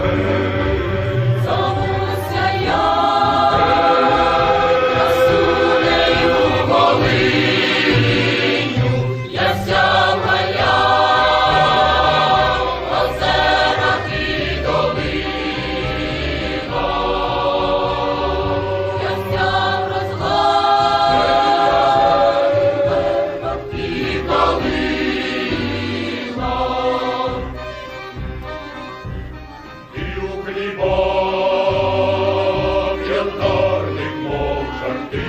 Amen. Бог, як дарник мов жарти.